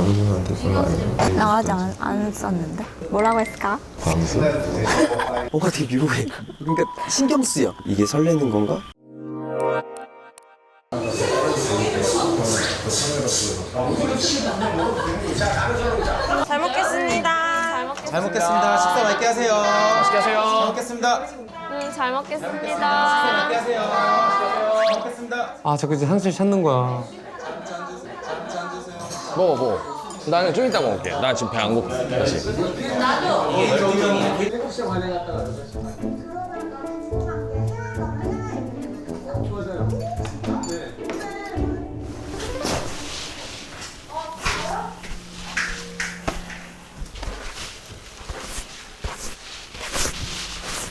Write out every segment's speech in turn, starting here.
남편한테 전화 안 해요. 나가지 않, 안 썼는데 뭐라고 했을까? 광수? 뭔가 되게 묘해. 그러니까 신경 쓰여. 이게 설레는 건가? 잘 먹겠습니다. 잘 먹겠습니다. 식사 맛있게 하세요. 맛있게 하세요. 잘 먹겠습니다. 음, 잘 먹겠습니다. 맛있게 하세요. 잘 먹겠습니다. 아 자꾸 이제 한술 찾는 거야. 먹어 먹어 나는 좀 이따 먹을게 나 지금 배 안 고파. 다시.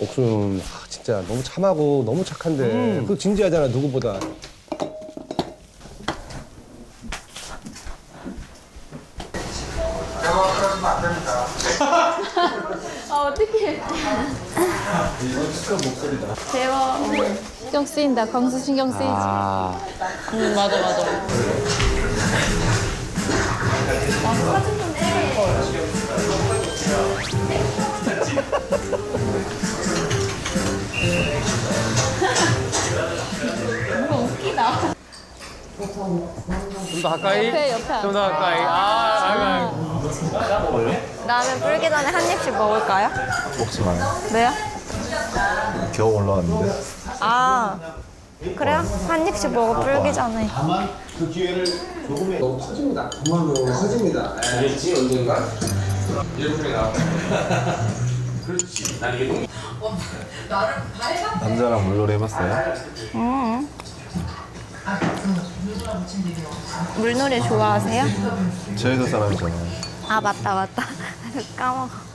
옥순 아, 진짜 너무 참하고 너무 착한데. 그 진지하잖아 누구보다 아, 어떡해. 대박. 신경 쓰인다. 광수 신경 쓰이지. 아 응, 맞아, 맞아. 좀 더 가까이. 옆에, 옆에. 좀 더 가까이. 아, 아, 아. 라면 불기 전에 한 입씩 먹을까요? 먹지 마요. 왜요? 겨우 올라왔는데. 아, 그래요? 한 입씩 먹어 불기 전에. 남자랑 물놀이 해봤어요? 물놀이 좋아하세요? 제주도 사람이잖아요. 아, 맞다, 맞다. 까먹어.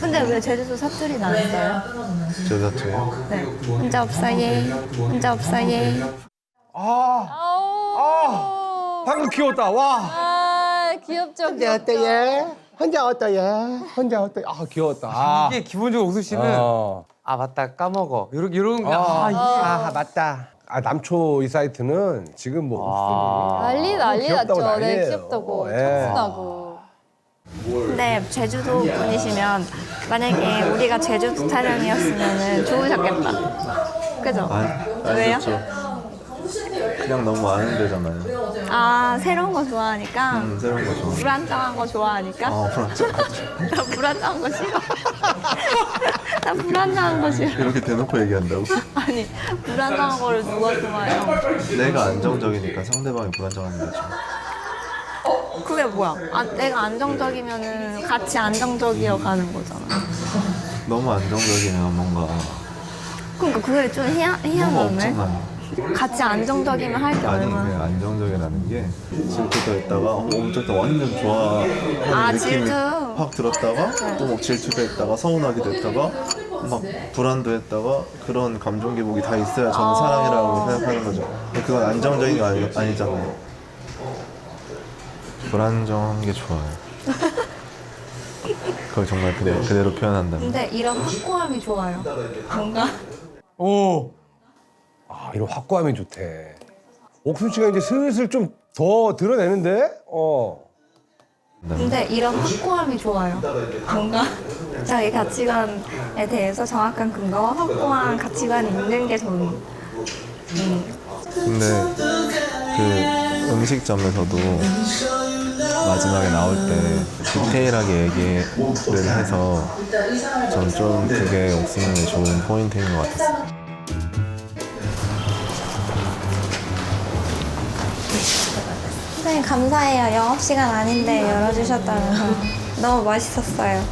근데 왜 제주도 사투리 나왔어요? 제주 사투예요? 네. 혼자 없어, 예. 혼자 없어, 예. 아, 아 방금 귀여웠다 와 아, 귀엽죠, 혼자 어떠예 혼자 어떠예 혼자 어떠예 아 귀여웠다 아, 이게 기본적으로 옥수 씨는 어. 아 맞다 까먹어. 이런 이런 게 아, 아, 이게 아 맞다 아 남초 이 사이트는 지금 뭐 옥순이 난리 난리 귀엽다고 났죠. 네, 난리예요. 귀엽다고. 예. 청순하고. 근데 제주도 분이시면 만약에 우리가 제주도 촬영이었으면 좋으셨겠다. 그죠? 아, 왜요? 그냥 너무 아는 데잖아요. 아 새로운 거 좋아하니까 음, 새로운 거 좋아. 불안정한 거 좋아하니까 어, 불안정. 나 불안정한 거 싫어. 나 불안정한 거 싫어. 이렇게 대놓고 얘기한다고? 아니 불안정한 거를 누가 좋아해요? 내가 안정적이니까 상대방이 불안정한 거죠. 그게 뭐야? 아, 내가 안정적이면은 같이 안정적이어 가는 거잖아. 너무 안정적이면 뭔가 그러니까 그게 좀 희한, 희한하네. 없잖아요. 같이 안정적이면 할 게 아니 얼마나. 그냥 안정적이라는 게 질투도 했다가 어, 어쨌든 완전 좋아하는 아, 느낌이 질투. 확 들었다가 또 막 질투도 했다가 서운하기도 했다가 막 불안도 했다가 그런 감정 기복이 다 있어야 저는 사랑이라고 생각하는 거죠. 근데 그건 안정적인 게 아니, 아니잖아요. 불안정한 게 좋아요. 그걸 정말 그대로, 그대로 표현한다면. 근데 이런 확고함이 좋아요. 뭔가 오. 아, 이런 확고함이 좋대. 옥순 씨가 이제 슬슬 좀 더 드러내는데? 어. 근데 이런 확고함이 좋아요. 뭔가 자기 가치관에 대해서 정확한 근거와 확고한 가치관이 있는 게 저는 음, 근데 그 음식점에서도 마지막에 나올 때 디테일하게 얘기를 해서 전 좀 그게 옥수님의 좋은 포인트인 것 같았어요. 선생님 감사해요. 영업 시간 아닌데 열어주셨다면서 너무 맛있었어요.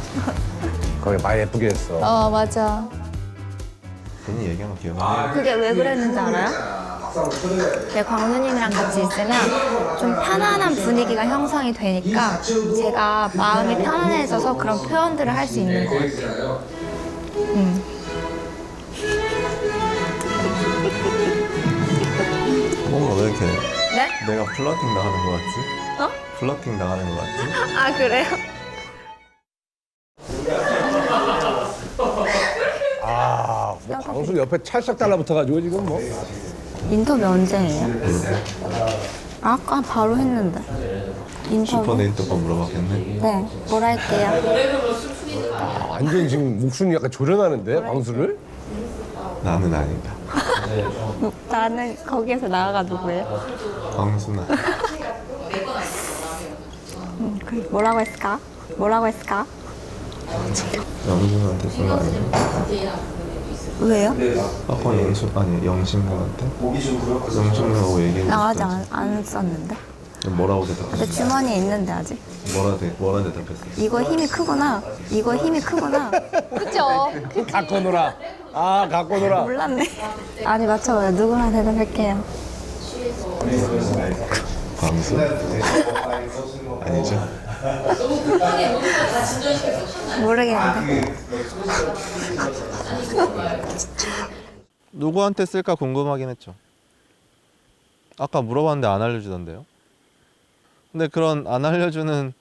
거기 말 예쁘게 했어. 어 맞아. 괜히 얘기한 거 기억나요? 그게 왜 그랬는지 알아요? 내 광수님이랑 같이 있으면 좀 편안한 분위기가 형성이 되니까 제가 마음이 편안해져서 그런 표현들을 할 수 있는 것 같아요. 음. 뭔가 왜 이렇게 네? 내가 플러팅 당하는 것 같지? 어? 플러팅 당하는 것 같지? 아 그래요? 아, 뭐 광수 옆에 찰싹 달라붙어가지고 지금 뭐. 인터뷰 언제 해요? 아까 바로 했는데. 인터뷰. 슈퍼데이터 거 물어봤겠네. 네, 뭘 할게요? 완전 지금 목숨이 약간 조련하는데 광수를? 나는 아니다. 나는 거기에서 나아가 누구예요? 광수나. 그 뭐라고 했을까? 뭐라고 했을까? 영준한테 쓴거 아니야? 왜요? 아까 영수 아니 영신군한테? 영신군하고 얘기해. 나가지 않, 안 썼는데. 뭐라고 대답했어? 내 주머니에 있는데 아직. 뭐라 대 뭐라 대답했어? 이거 힘이 크구나. 이거 힘이 크구나. 그죠? 갖고 놀아. 아 갖고 놀아. 몰랐네. 아니 맞춰봐요. 누구나 대답할게요. 광수? 아니죠? 모르겠는데. 누구한테 쓸까 궁금하긴 했죠. 아까 물어봤는데 안 알려주던데요. 근데 그런 안 알려주는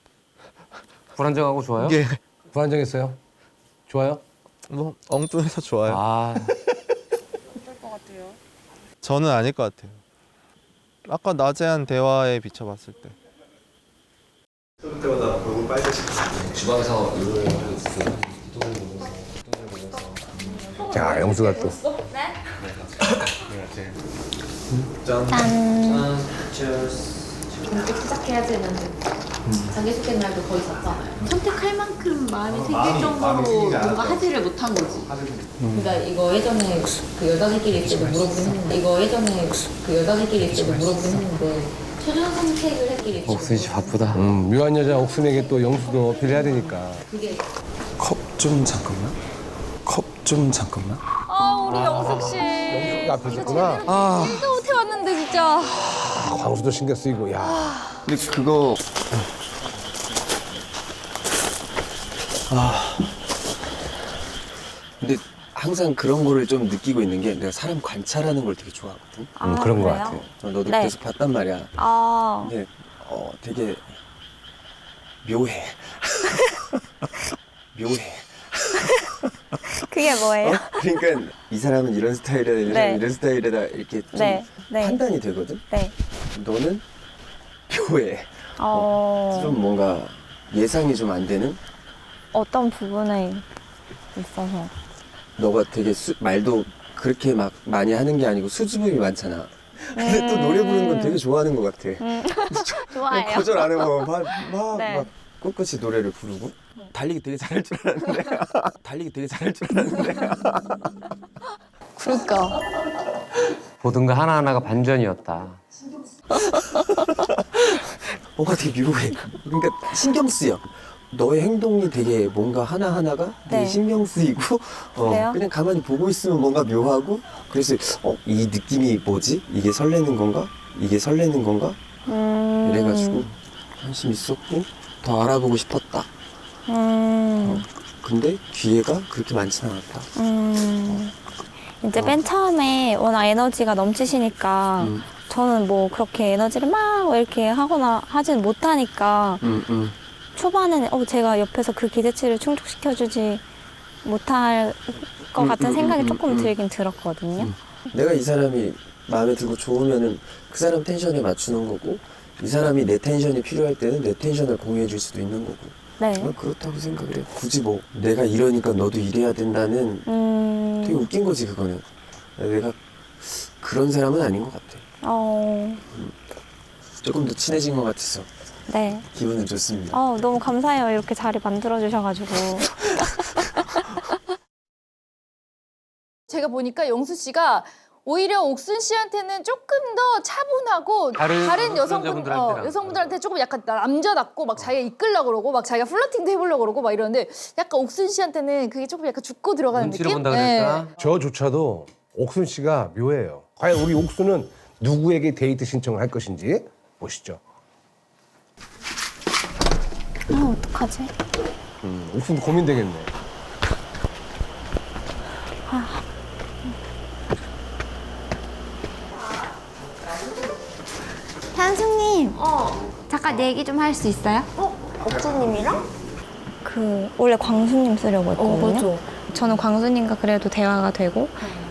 불안정하고 좋아요? 게 불안정했어요? 좋아요? 뭐 엉뚱해서 좋아요. 아 저는 아닐 것 같아요. 아까 낮에 한 대화에 비춰봤을 때. 자 영수가 또. 짠. 시작해야지 했는데 자기소개 날도 거의 잤잖아요. 선택할 만큼 마음이 생길 정도로 뭔가 하지를 못한 거지. 그러니까 이거 예전에 그 여자들끼리 있을 때도 물어보긴 했는데 이거 예전에 그 여자들끼리 있을 때도 물어보긴 했는데 최종 선택을 했길래 옥순 씨 바쁘다. 음, 묘한 여자 옥순에게 또 영수도 어필해야 되니까. 그게 컵 좀 잠깐만. 컵 좀 잠깐만. 아 우리 영숙 씨. 영숙이 앞에 있었구나. 또 못해 왔는데 진짜. 아, 광수도 신경 쓰이고. 야. 근데 그거 아 근데 항상 그런 거를 좀 느끼고 있는 게 내가 사람 관찰하는 걸 되게 좋아하거든. 아, 그런 것 그래요? 같아. 어, 너도 네. 계속 봤단 말이야. 아, 근데 어 되게 묘해. 묘해. 그게 뭐예요? 그러니까 이 사람은 이런 스타일이다, 이 사람은 네. 이런 스타일이다 이렇게 좀 네, 네. 판단이 되거든. 네. 너는 묘해. 어, 좀 뭔가 예상이 좀 안 되는. 어떤 부분에 있어서. 너가 되게 수, 말도 그렇게 막 많이 하는 게 아니고 수줍음이 많잖아. 근데 또 노래 부르는 건 되게 좋아하는 것 같아. 좋아해요. 거절 안 해고 막, 막, 네. 막 꿋꿋이 노래를 부르고 달리기 되게 잘할 줄 알았는데 달리기 되게 잘할 줄 알았는데 그러니까. 모든 거 하나하나가 반전이었다. 뭔가 되게 묘해. 그러니까 신경 쓰여. 너의 행동이 되게 뭔가 하나하나가 되게 네. 신경 쓰이고 어, 그래요? 그냥 가만히 보고 있으면 뭔가 묘하고 그래서 어, 이 느낌이 뭐지? 이게 설레는 건가? 이게 설레는 건가? 음. 이래가지고 관심 있었고 더 알아보고 싶었다. 음. 근데 기회가 그렇게 많진 않았다. 음. 이제 맨 처음에 워낙 에너지가 넘치시니까 음. 저는 뭐 그렇게 에너지를 막 이렇게 하거나 하진 못하니까 응, 응. 초반에는 어, 제가 옆에서 그 기대치를 충족시켜주지 못할 것 음, 같은 음, 생각이 음, 조금 음, 들긴 들었거든요. 음. 내가 이 사람이 마음에 들고 좋으면은 그 사람 텐션에 맞추는 거고 이 사람이 내 텐션이 필요할 때는 내 텐션을 공유해 줄 수도 있는 거고 네. 난 그렇다고 생각을 해 굳이 뭐 내가 이러니까 너도 이래야 된다는 음. 되게 웃긴 거지 그거는 내가 그런 사람은 아닌 것 같아 어. 조금 더 친해진 것 같아서 네. 기분은 좋습니다 어, 너무 감사해요. 이렇게 자리 만들어주셔가지고. 제가 보니까 영수 씨가 오히려 옥순 씨한테는 조금 더 차분하고 다른 여성분 출연자분들한테랑. 어, 여성분들한테 조금 약간 남자답고 막 자기가 이끌려 그러고 막 자기가 플러팅도 해보려고 그러고 막 이러는데 약간 옥순 씨한테는 그게 조금 약간 죽고 들어가는 눈치를 느낌? 본다 네. 저조차도 옥순 씨가 묘해요. 과연 우리 옥순은 누구에게 데이트 신청을 할 것인지 보시죠. 아, 어떡하지? 음, 옥순도 고민되겠네. 현숙님. 잠깐 얘기 좀 할 수 있어요? 어? 옥주님이랑? 그, 원래 광수님 쓰려고 했거든요. 저는 광수님과 그래도 대화가 되고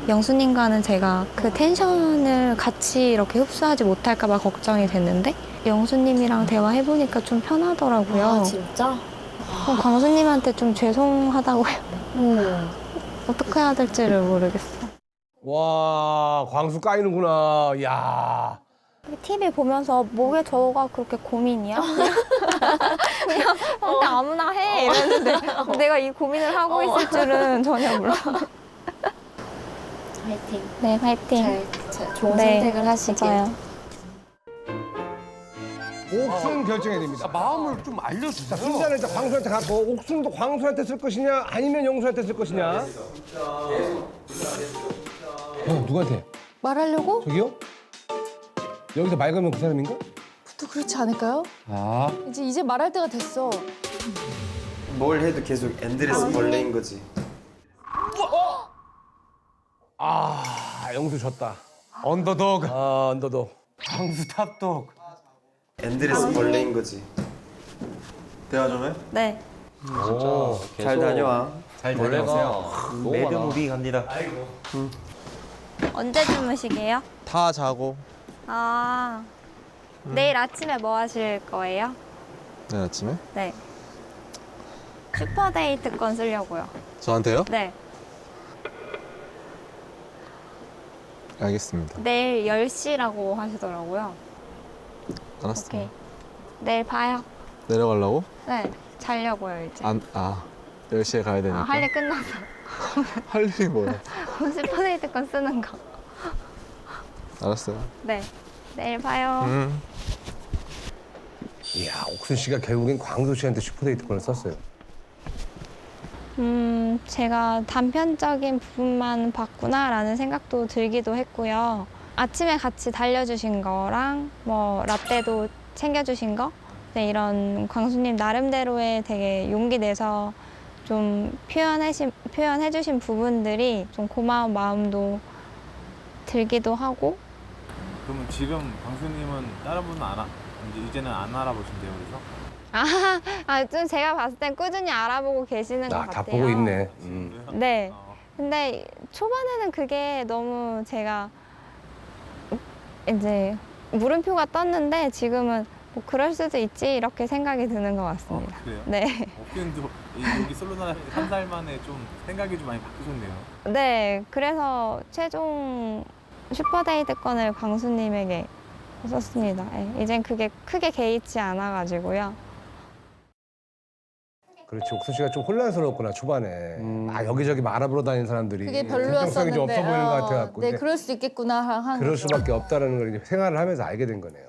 영수님과는 제가 그 텐션을 같이 이렇게 흡수하지 못할까봐 걱정이 됐는데 영수님이랑 대화해보니까 좀 편하더라고요. 아 진짜? 그럼 광수님한테 좀 죄송하다고 해요. 음. 어떻게 해야 될지를 모르겠어. 와 광수 까이는구나. 야. TV 보면서 뭐게 저가 그렇게 고민이야? 그냥 그냥 아무나 해 이랬는데 내가 이 고민을 하고 있을 줄은 전혀 몰라. 화이팅. 네, 화이팅. 잘, 잘 좋은 네, 선택을 하시길. 맞아요. 옥순 결정해야 됩니다. 마음을 좀 알려주세요. 자, 순자는 일단 광수한테 갖고 옥순도 광수한테 쓸 것이냐 아니면 영수한테 쓸 것이냐. 형 누구한테? 말하려고? 저기요? 여기서 말 걸면 그 사람인가? 또 그렇지 않을까요? 아. 이제 이제 말할 때가 됐어. 뭘 해도 계속 엔드레스 벌레인 거지. 아 영수 졌다. 언더독. 아 언더도. 광수 탑독. 엔드레스 벌레인 거지. 대화 좀 해? 네. 오, 잘 다녀와. 잘 다녀오세요. 매드무비 갑니다. 언제 주무시게요? 다 자고 아, 내일 아침에 뭐 하실 거예요? 내일 아침에? 네. 슈퍼데이트 건 쓰려고요. 저한테요? 네. 알겠습니다 내일 10시라고 하시더라고요. 알았어 오케이. 내일 봐요. 내려가려고? 네. 자려고요, 이제. 안, 아 10시에 가야 아, 되니까 할일 끝나서. 할 일이 뭐야 슈퍼데이트 건 쓰는 거. 알았어요 네. 내일 봐요. 음. 이야 옥순 씨가 결국엔 광수 씨한테 슈퍼데이트권을 썼어요. 음, 제가 단편적인 부분만 봤구나라는 생각도 들기도 했고요. 아침에 같이 달려주신 거랑 뭐 라떼도 챙겨주신 거 네, 이런 광수님 나름대로의 되게 용기 내서 좀 표현해신, 표현해주신 부분들이 좀 고마운 마음도 들기도 하고 그러면 지금 광수님은 다른 분은 안 아, 이제 이제는 안 알아보신대요, 그래서? 아, 아, 좀 제가 봤을 땐 꾸준히 알아보고 계시는 것 아, 같아요. 다 보고 있네. 음. 네. 어. 근데 초반에는 그게 너무 제가 이제 물음표가 떴는데 지금은 뭐 그럴 수도 있지 이렇게 생각이 드는 것 어, 같습니다. 그래요? 네. 이- 여기 솔로나 한 달 만에 좀 생각이 좀 많이 바뀌셨네요. 네. 그래서 최종 슈퍼데이트권을 광수님에게 썼습니다. 네, 이젠 그게 크게 개의치 않아가지고요. 그렇지 옥순 씨가 좀 혼란스러웠구나 초반에. 아 여기저기 말 알아보러 다니는 사람들이 그게 좀 별로였었는데. 없어 보이는 것 어, 같아갖고. 네, 그럴 수 있겠구나 한. 그럴 수밖에 없다라는 걸 이제 생활을 하면서 알게 된 거네요.